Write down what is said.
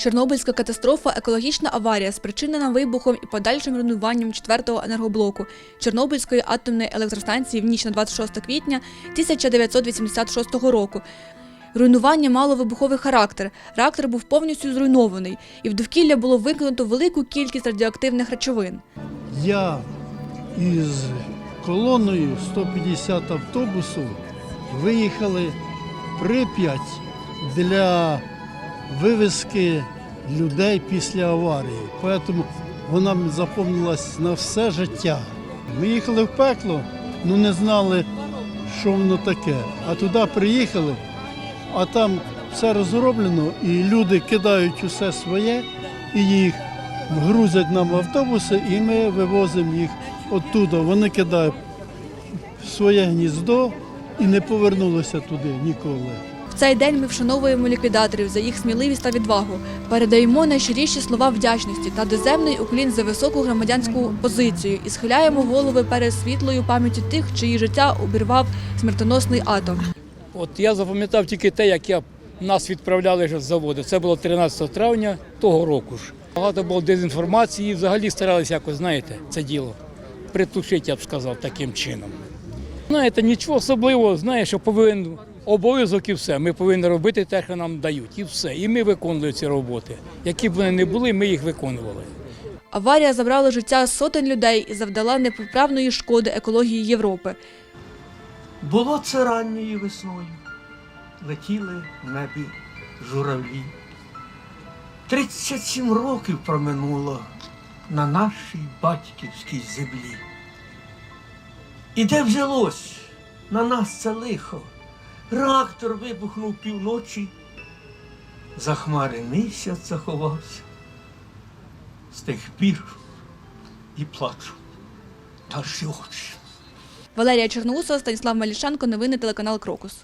Чорнобильська катастрофа екологічна аварія, спричинена вибухом і подальшим руйнуванням четвертого енергоблоку Чорнобильської атомної електростанції в ніч на 26 квітня 1986 року. Руйнування мало вибуховий характер. Реактор був повністю зруйнований, і в довкілля було викинуто велику кількість радіоактивних речовин. Я із колоною 150 автобусів виїхали Прип'ять для вивезки людей після аварії. Тому вона запомнилась на все життя. Ми їхали в пекло, ну не знали, що воно таке. А туди приїхали, а там все розроблено, і люди кидають усе своє і їх грузять нам в автобуси, і ми вивозимо їх оттуда. Вони кидають в своє гніздо і не повернулися туди ніколи. Цей день ми вшановуємо ліквідаторів за їх сміливість та відвагу, передаємо найщиріші слова вдячності та доземний уклін за високу громадянську позицію і схиляємо голови перед світлою пам'яттю тих, чиї життя обірвав смертоносний атом. От я запам'ятав тільки те, як я, нас відправляли з заводу. Це було 13 травня того року ж. Багато було дезінформації і взагалі старалися якось, знаєте, це діло притушити, я б сказав, таким чином. Знаєте, нічого особливого, знаєш, що повинен обов'язок і все. Ми повинні робити те, що нам дають, і все. І ми виконуємо ці роботи. Які б вони не були, ми їх виконували. Аварія забрала життя сотень людей і завдала непоправної шкоди екології Європи. Було це ранньою весною. Летіли в небі журавлі. 37 років проминуло на нашій батьківській землі. І де взялось на нас це лихо? Реактор вибухнув півночі, за хмари місяць заховався. З тих пір і плачу та очі. Валерія Чорноусова, Станіслав Малішенко, новини телеканал Крокус.